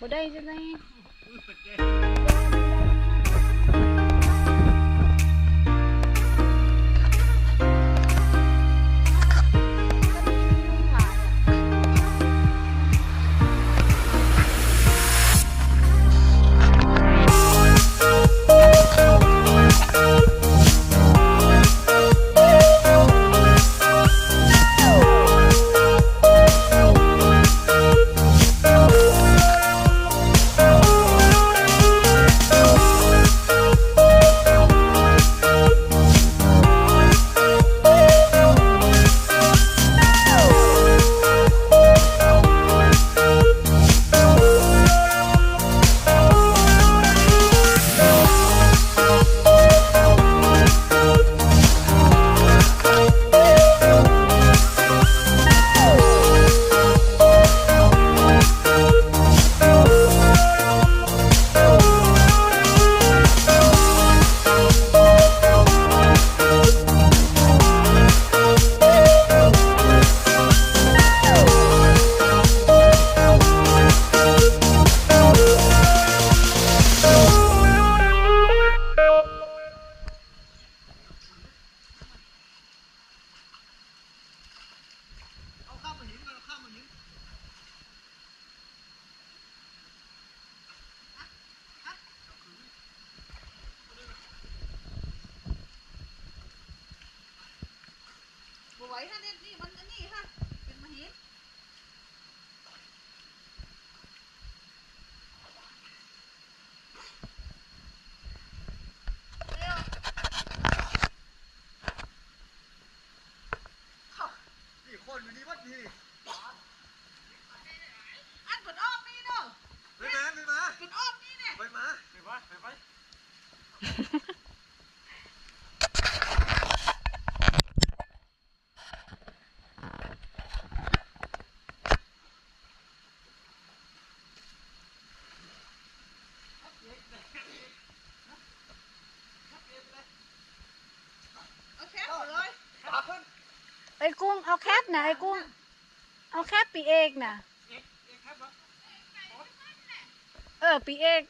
บ่ได้จะ อ้กุ้งเอาแคปนะไอ้กุ้ง เอาแคปปีเอกนะเอกเอกครับวะเออปีเอก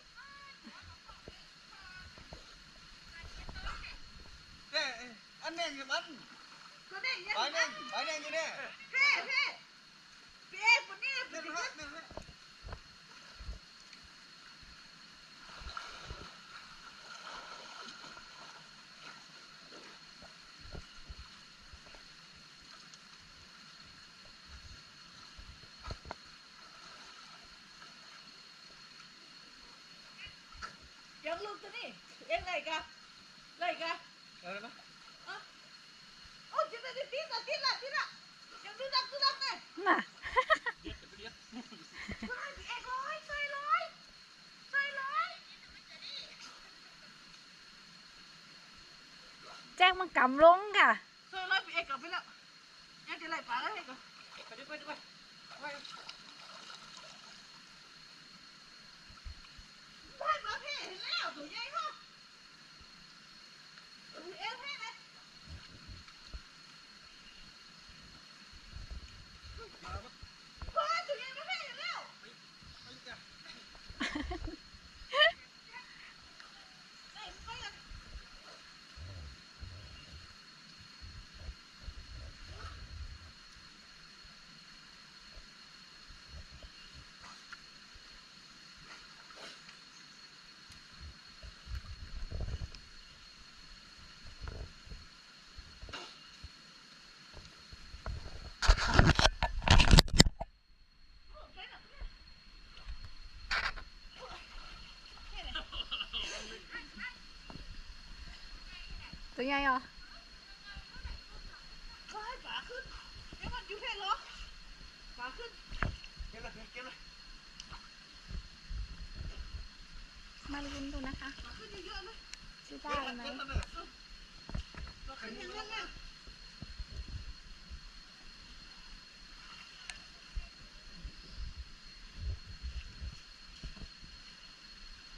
เอ้ยอันนี้อยู่มันก็ได้ยังไปนี่ไปนี่อยู่นี่เพ่เพ่พี่เอ๊คนนี้หนึ่งฮะหนึ่งฮะยังลูกตัวนี้เอ็งไรกะไรกะอะไรนะโอ้จะได้ติดละติดละติดละยังดูดักดูดักไงน่ะพี่เอ๊ร้อยใส่ร้อยใส่ร้อยแจ้ง พ่เห็นแล้วตัวใหญ่มากตัวเอ๊เพ่เลย มาปะ บ้านตัวใหญ่มาเพ่เห็นแล้ว ไปจ้ะ เอ้ยไปกัน ตัวใหญ่เหรอไปป่าขึ้นเดี๋ยวมันอยู่เพ่เหรอป่าขึ้นเก็บเลยเก็บเลยมาลุ้นดูนะคะป่าขึ้นเยอะๆเลยจะได้ไหมเก็บเลยป่าขึ้นยังไง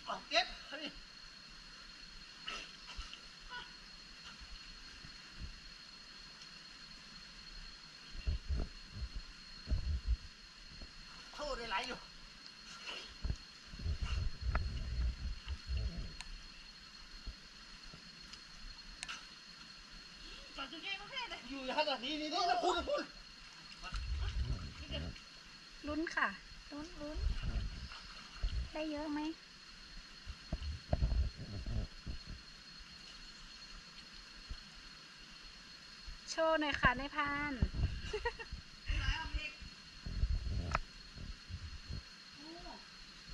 เอาเก็บเฮ้ยโทษได้หลายอยู่ นี่นี่นี่พูดพูดลุ้นค่ะ ลุ้นลุ้น ได้เยอะไหมโชว์หน่อยค่ะในพาน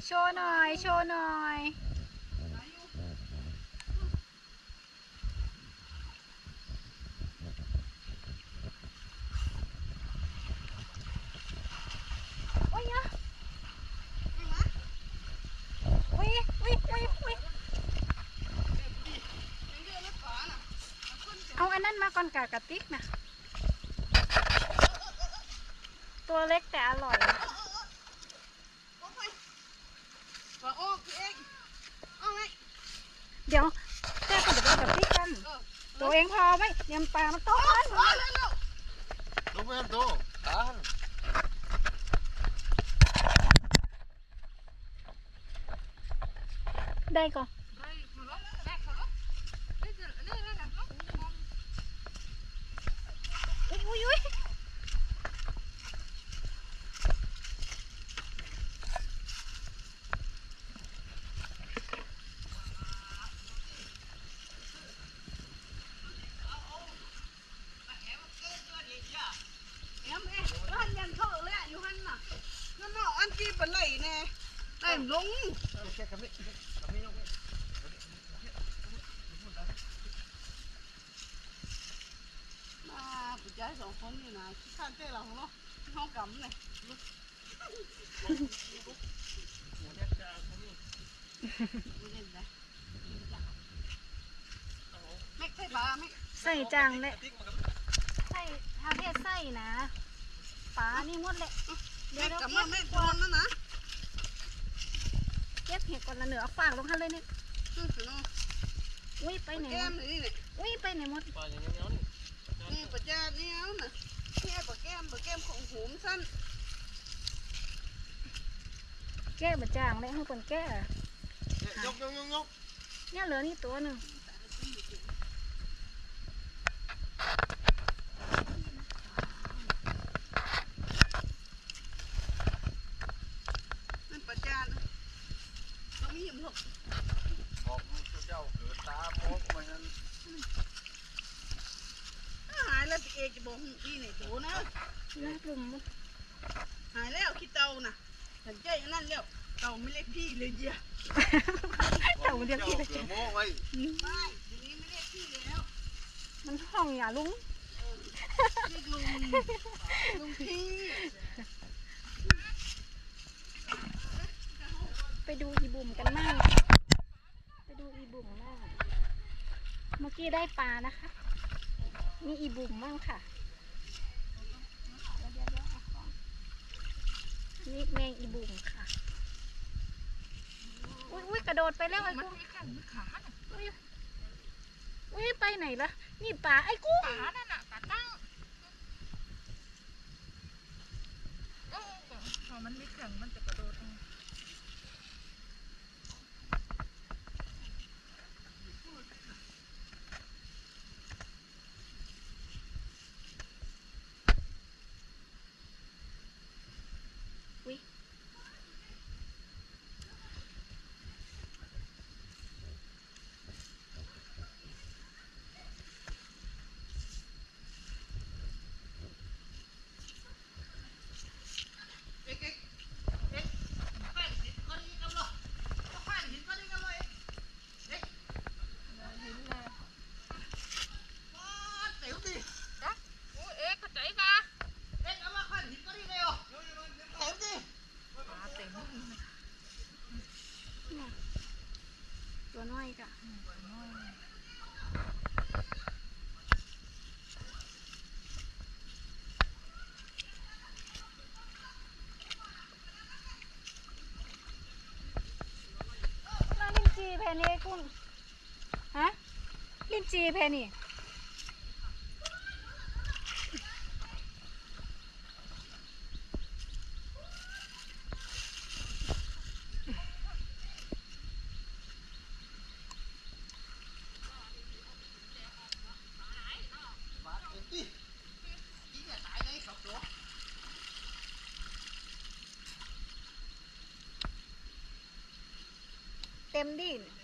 โชว์หน่อย โชว์หน่อย โอ้ยอะอุ้ยอุ้ยอุ้ยอุ้ยเอาอันนั้นมาก่อนกากระติกนะตัวเล็กแต่อร่อยว่าโอ้พี่เอกเอาไงเดี๋ยวแจ้ก็จะไปกับพี่กัน ตัวเองพอไหมเตรียมปลามาต้มมันเอาเร็วลงไปดูอ่านได้ก่อน ๆได้มาแล้วได้เขาแล้วได้เจอได้ได้แล้ว อุ้ยอุ้ยอุ้ย แอมเอ๊ะร้านยันเข้าเลยอยู่หันน่ะนั่นน่ะอันที่เป็นไรแน่ได้ลงแค่ลงมาปุจจัยสองคนนี่นะขี้ข้านเต้เราเนาะห้องกำเลยไม่เล่นนะไม่ใช่ปลาไม่ใส่จังเลยใส่ทาเพศใส่นะปลานี่หมดเลย เดี๋ไม่ยวเดี๋ยวกับเก็มาบไม่โดนนะนะเก็บเห็ดก่อนละเหนือเอาฝากลงทันเลยเนี่ยคือสิน้องอุ้ยไปไหนแก้หมมดนี่นี่อุ้ยไปไหนหมดปลาอย่างนี้เนาะนี่นี่ปัจจัยนี่เอาน่ะนี่ปลาแก้มปลาแก้มของหูมสั้นแก้บะจางเลยให้คนแก้ยกยกยกยกเนี่ยเหลือนี่ตัวหนึ่ง นั่นปัจจัยต้องมีหยิบหก บอกลูกเจ้าเกิดตาโมกมันนั้น หายแล้วพี่เอจะบอกหูพี่ไหนโตนะ น่ากลุ่มหมด หายแล้วคิดเตา น่ะสัญใจอันนั้นแล้วเตาไม่เล็กพี่เลยเดียวเต่าเดียวพี่เลยเกิดโมกไว้ไม่ทีนี้ไม่เรียกพี่แล้ว มันห้องอย่าลุงเรียกลุงลุงพี่ไปดูอีบุ่มกันมั่งไปดูอีบุ่มมั่งเมื่อกี้ได้ปลานะคะ มีอีบุ่มมั่งค่ะเดี๋ยวเดี๋ยวเดี๋ยวเอาของ นี่แมงอีบุ่มค่ะ อุ้ยอุ้ยกระโดดไปแล้วไอ้มันกุ้งมีแข้งมีขาอุ้ยอุ้ยไปไหนล่ะนี่ปลาไอ้กุ้งขานั่นน่ะขาตั้งโอ้พอมันมีแข้งมันจะ ค่นี่กุ้งฮะลิ้นจีเพนี่เต็มดิน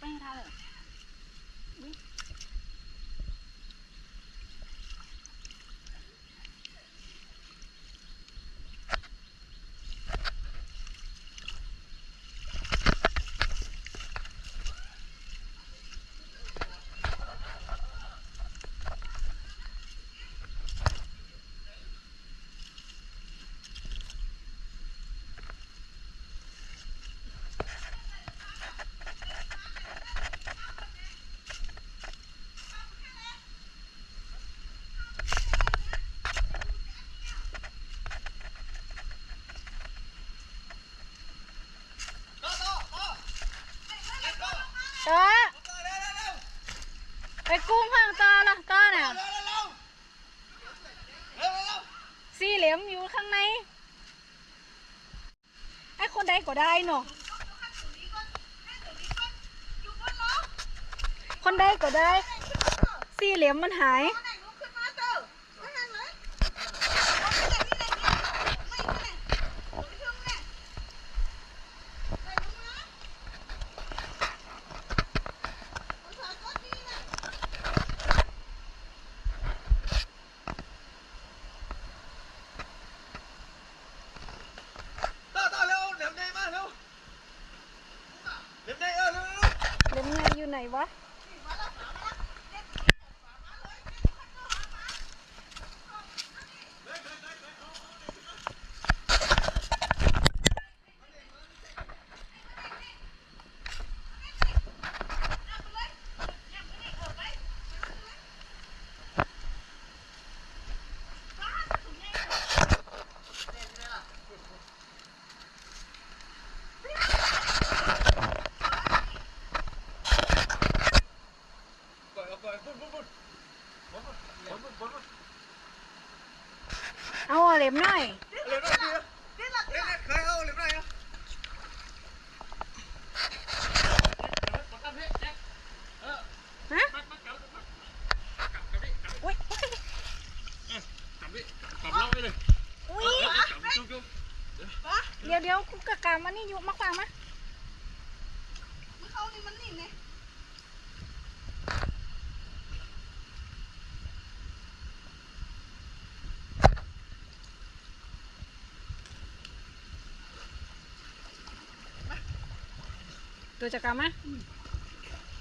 欢迎他的。 ไปกุ้งข้างตอละตอน่ะสี่เหลี่ยมอยู่ข้างในไอ้คนใดก็ได้เนาะคนใดก็ได้ สี่เหลี่ยมมันหาย ต่อต่อเร็วเหลี่ยมในมาเร็วเหลี่ยมในเออเร็วเร็ว เหลี่ยมไงอยู่ไหน วะ เล็มหน่อยเฮะเดี๋ยวเดี๋ยวคุกกะกามันนี่ยุมากกว่ามั้ย ตัวจะกลับมา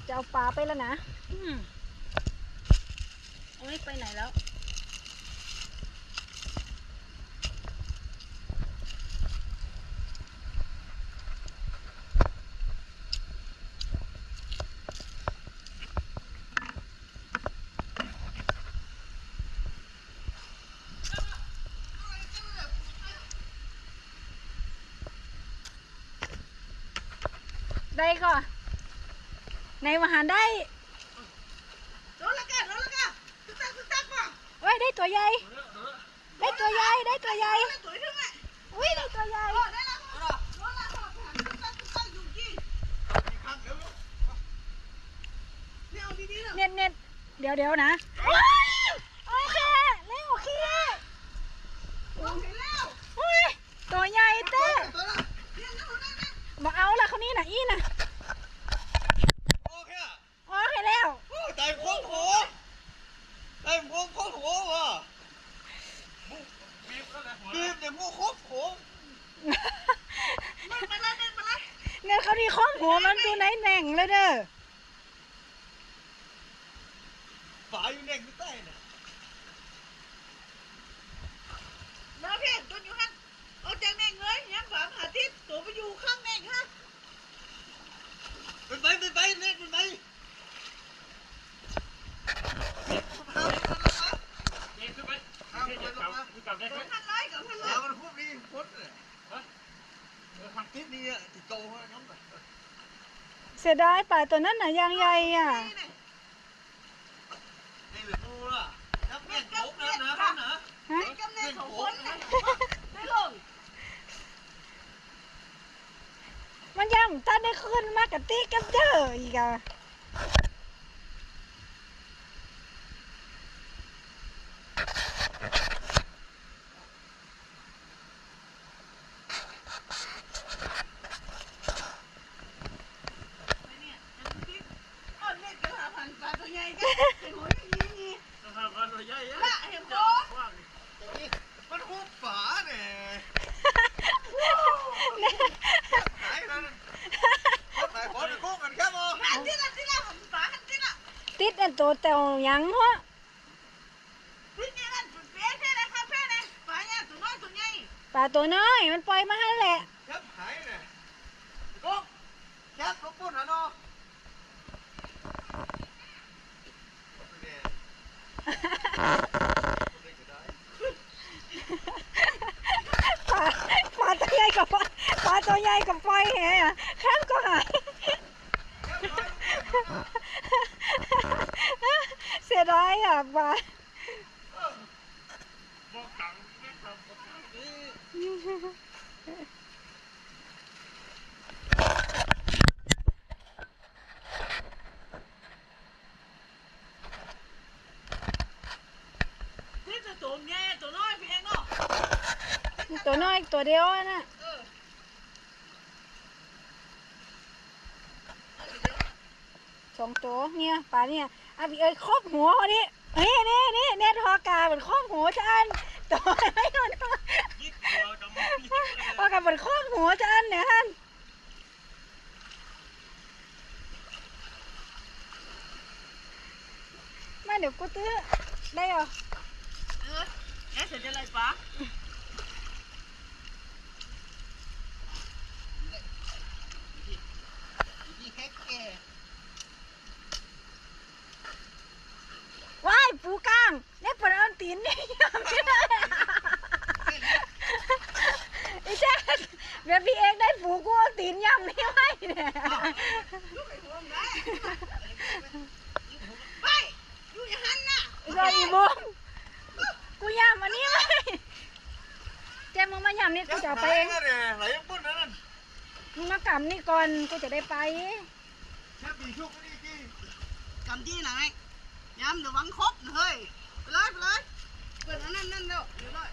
จะเอาปลาไปแล้วนะ อืมเอาไม่ไปไหนแล้ว ก็ในมหาได้เว้ยได้ตัวใหญ่ ได้ตัวใหญ่ ได้ตัวใหญ่อุ้ยได้ตัวใหญ่เน็ตเน็ตเดี๋ยวเดี๋ยวนะโอเคเร็วโอเคอุ้ยตัวใหญ่เต้บอกเอาละเขานี่น่ะอีน่ะ นโคตรโหัวไอ้คโหว่ะบีบก็เลยหัวบีบเดี๋ยโมโคตรโหันไปแล้วมันไปแล้เนี่ยเขาที่ข้อหัวมันดูไหนแหน่งเลยเด้อ สองพันร้อยกับพันร้อแล้วมันพูดดีพุทธเลยสโตให้น้ำหนักเสียดายปลาตัวนั้นน่ะยางใหญ่อะนี่เหลือมูล่ะน้ำเงี้ยโขกนั่นะนั่นะฮะกำเนิดของคนน่ะได้ลงมันยังตันได้ขึ้นมากกับตีกับเจออีกอะ ไอ้เนี่ยยังคิดอ้อนเล็กก็หาพันปลาตัวใหญ่กันไอ้หัวอย่างนี้นี่ นะครับกันตัวใหญ่ ละเห็นบ่ มันหุบฝาเนี่ยหายแล้วหายขอไปกู้กันแค่บ่ หันที่ละที่ละผมปลาหันที่ละ ติดอันตัว แต่วยังเนาะที่นี่นั่นจุดเป๊ะแค่ไหนครับแค่ไหนปลาเนี่ยตัวน้อยตัวใหญ่ปลาตัวน้อยมันปล่อยมาให้แหละ แคบหายเนี่ยกู้แคบลูกปุ้นนะเนาะเนี่ย ปลาปลาตัวใหญ่กับปลาปลาตัวใหญ่กับปล่อยแหอะข้ามก็หายเสีย ดายอะปลาบอกตังค์ไม่ทำกับนี่ที่จะตัวใหญ่ตัวน้อยพี่เองเนาะตัวน้อยตัวเดียวอะน่ะเออสองตัวเนี่ยปลาเนี่ยอะพี่เอ้ยครอบหัวเขาดิ นี่นี่นี่เนี่ยทอกาเหมือนครอบหัวฉันตัวไม่โดนยิ่งกลัวกับมันยิ่งเลยทอกาเหมือนครอบหัวฉันเนี่ยฮันมาเดี๋ยวกูตื้อได้เหรอเออแกเสร็จอะไรปลายิ่งแค่แก่ ว้ายปูกลางได้เปิดอันตีนนี่ยอมไม่ได้ไอ้แจ๊คเดี๋ยวพี่เอกได้ปูกูเอาตีนย่ำนี่ไว้เนี่ยลูกไอ้หัวมันได้ไปอยู่อย่างนั้นน่ะรออีบุมกูย่ำอันนี้ไว้แจ๊คมึงมาย่ำนี่กูจะเอาไปเองเนี่ยไหลปุ้นนั่นมึงมากำนี่ก่อนกูจะได้ไปแค่ปีชุกนี่กี่กำที่ไหน ย้ำเดี๋ยววังครบนะเฮ้ยไปเลยไปเลยเปิดอันนั้นนั่นเร็วเดี๋ยวเลย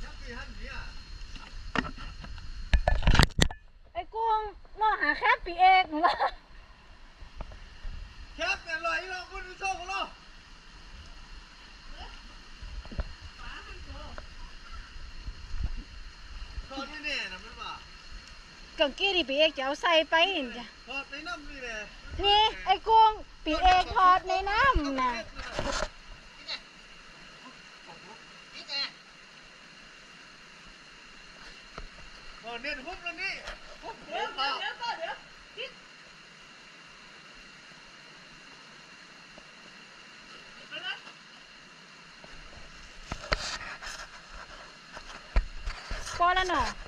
แค่ปีหันเนี่ย ไอ้กุ้งมอหาแคบปีเอกหนูละ แค่เป็นลอยเราปุ้นโซ่ของเราตอนนี้เนี่ยนะมันว่า กังกี้ดิปีเอกจะเอาใส่ไปนี่จ้ะพอในน้ำนี่แหละนี่ไอ้กุ้งปีเอกทอดในน้ำน่ะพอเนี่ยหุบแล้วนี่หุบเดี๋ยวเปล่าเดี๋ยวเดี๋ยวเดี๋ยวคิดไปเลยพอแล้วเนาะสิบห้านาทีเ